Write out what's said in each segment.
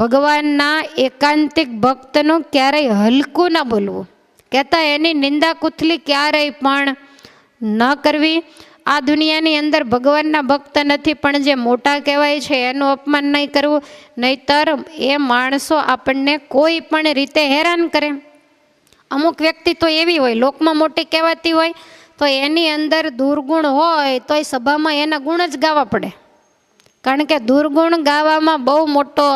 ભગવાનના એકાંતિક ભક્તનું ક્યારેય હલકું ના બોલવું. કહેતા એની નિંદા કુથલી ક્યારેય પણ ન કરવી. આ દુનિયાની અંદર ભગવાનના ભક્ત નથી, પણ જે મોટા કહેવાય છે એનું અપમાન નહીં કરવું. નહીતર એ માણસો આપણને કોઈ પણ રીતે હેરાન કરે. અમુક વ્યક્તિ તો એવી હોય, લોકમાં મોટી કહેવાતી હોય, તો એની અંદર દુર્ગુણ હોય તો એ સભામાં એના ગુણ જ ગાવા પડે. કારણ કે દુર્ગુણ ગાવામાં બહુ મોટો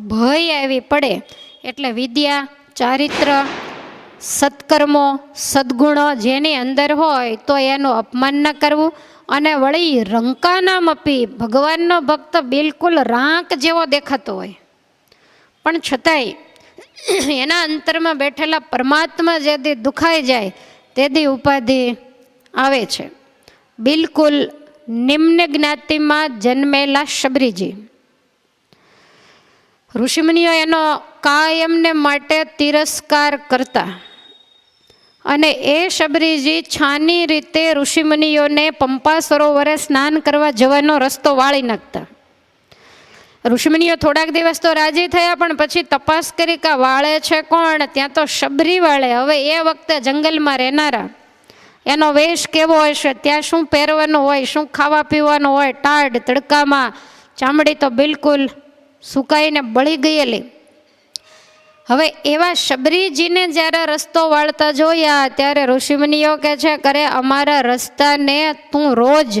ભય આવી પડે એટલે વિદ્યા, ચારિત્ર, સત્કર્મો, સદ્ગુણો જેની અંદર હોય તો એનું અપમાન ન કરવું અને વળી રંકાનામ આપી ભગવાનનો ભક્ત બિલકુલ રાંક જેવો દેખાતો હોય. પણ છતાંય એના અંતરમાં બેઠેલા પરમાત્મા જેથી દુખાઈ જાય તેથી ઉપાધિ આવે છે. બિલકુલ નિમ્ન જ્ઞાતિમાં જન્મેલા શબરીજી. ઋષિમુનિઓ એનો કાયમને માટે તિરસ્કાર કરતા અને એ શબરીજી છાની રીતે ઋષિમુનિઓને પંપા સરોવરે સ્નાન કરવા જવાનો રસ્તો વાળી નાખતા. ઋષિમુનિઓ થોડાક દિવસ તો રાજી થયા, પણ પછી તપાસ કરી કે વાળે છે કોણ? ત્યાં તો શબરી વાળે. હવે એ વખતે જંગલમાં રહેનારા. એનો વેશ કેવો હશે? ત્યાં શું પહેરવાનું હોય? શું ખાવા પીવાનું હોય? ટાઢ, તડકામાં. ચામડી તો બિલકુલ સુકાઈને બળી ગયેલી. હવે એવા શબરીજીને જ્યારે રસ્તો વાળતા જોયા, ત્યારે ઋષિમુનિઓ કહે છે, કરે, અમારા રસ્તાને તું રોજ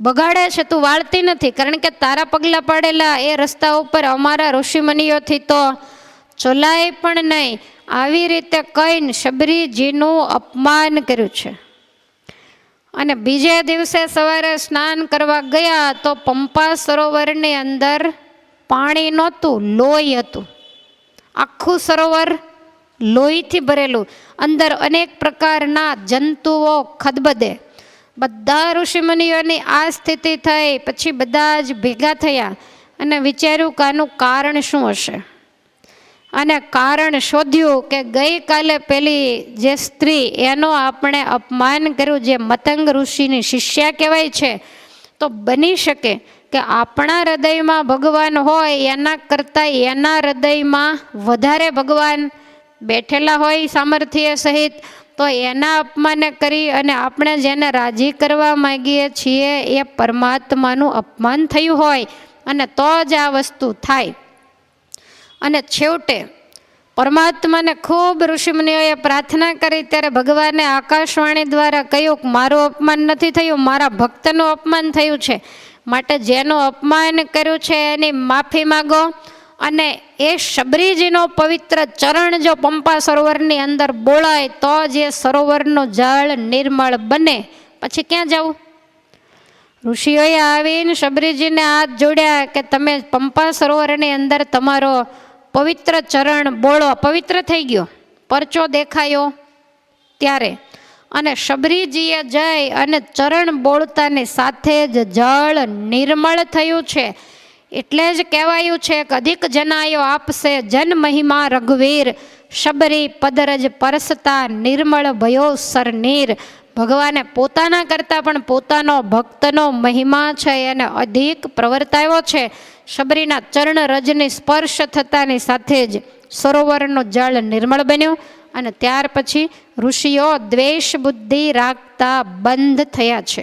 બગાડે છે, તું વાળતી નથી. કારણ કે તારા પગલાં પાડેલા એ રસ્તા ઉપર અમારા ઋષિમુનિઓથી તો ચોલાય પણ નહીં. આવી રીતે કહીને શબરીજીનું અપમાન કર્યું છે. અને બીજે દિવસે સવારે સ્નાન કરવા ગયા, તો પંપા સરોવરની અંદર પાણી નહોતું, લોહી હતું. આખું સરોવર લોહીથી ભરેલું. અંદર અનેક પ્રકારના જંતુઓ ખદબદે. બધા ઋષિમુનિઓની આ સ્થિતિ થઈ, પછી બધા જ ભેગા થયા અને વિચાર્યું કે આનું કારણ શું હશે. અને કારણ શોધ્યું કે ગઈકાલે પેલી જે સ્ત્રી, એનો આપણે અપમાન કર્યું, જે મતંગ ઋષિની શિષ્યા કહેવાય છે, તો બની શકે. કે આપણા હૃદયમાં ભગવાન હોય, એના કરતાં એના હૃદયમાં વધારે ભગવાન બેઠેલા હોય સામર્થ્ય સહિત, તો એના અપમાને કરી અને આપણે જેને રાજી કરવા માગીએ છીએ, એ પરમાત્માનું અપમાન થયું હોય અને તો જ આ વસ્તુ થાય. અને છેવટે, પરમાત્માને ખૂબ ઋષિમુનિઓએ પ્રાર્થના કરી, ત્યારે ભગવાને આકાશવાણી દ્વારા કહ્યું મારું અપમાન નથી થયું, મારા ભક્તનું અપમાન થયું છે. માટે જેનું અપમાન કર્યું છે એની માફી માગો અને એ શબરીજીનો પવિત્ર ચરણ જો પંપા સરોવરની અંદર બોળાય, તો જ એ સરોવરનું જળ નિર્મળ બને. પછી ક્યાં જવું ઋષિઓએ આવીને શબરીજીને હાથ જોડ્યા કે તમે પંપા સરોવરની અંદર તમારો પવિત્ર ચરણ બોળો. પવિત્ર થઈ ગયો. પરચો દેખાયો ત્યારે. અને શબરીજીએ જઈ અને ચરણ બોળતાની સાથે જ જળ નિર્મળ થયું છે. એટલે જ કહેવાયું છે કે અધિક જનાયો આપશે જન મહિમા રઘુવીર. શબરી પદરજ પરસતા નિર્મળ ભયો સરનીર. ભગવાને પોતાના કરતાં પણ પોતાનો ભક્તનો મહિમા છે એને અધિક પ્રવર્તાયો છે. શબરીના ચરણ રજની સ્પર્શ થતાની સાથે જ સરોવરનું જળ નિર્મળ બન્યું અને ત્યાર પછી ઋષિઓ દ્વેષ બુદ્ધિ રાખતા બંધ થયા છે.